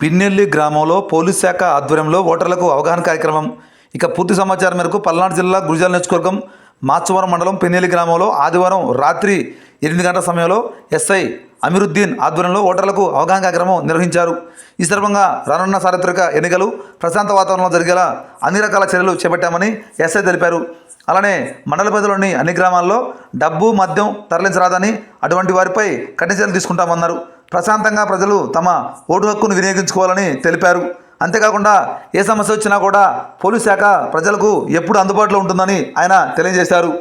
పిన్నెల్లి గ్రామంలో పోలీస్ శాఖ ఆధ్వర్యంలో ఓటర్లకు అవగాహన కార్యక్రమం. ఇక పూర్తి సమాచారం మేరకు పల్నాడు జిల్లా గురిజాల నియోజకవర్గం మాచవరం మండలం పిన్నెల్లి గ్రామంలో ఆదివారం రాత్రి ఎనిమిది గంటల సమయంలో ఎస్ఐ అమీరుద్దీన్ ఆధ్వర్యంలో ఓటర్లకు అవగాహన కార్యక్రమం నిర్వహించారు. ఈ సందర్భంగా రానున్న సార్వత్రిక ఎన్నికలు ప్రశాంత వాతావరణంలో జరిగేలా అన్ని రకాల చర్యలు చేపట్టామని ఎస్ఐ తెలిపారు. అలానే మండల పరిధిలోని అన్ని గ్రామాల్లో డబ్బు మద్యం తరలించరాదని అటువంటి వారిపై కఠిన చర్యలు తీసుకుంటామన్నారు. ప్రశాంతంగా ప్రజలు తమ ఓటు హక్కును వినియోగించుకోవాలని తెలిపారు. అంతేకాకుండా ఏ సమస్య వచ్చినా కూడా పోలీస్ శాఖ ప్రజలకు ఎప్పుడు అందుబాటులో ఉంటుందని ఆయన తెలియజేశారు.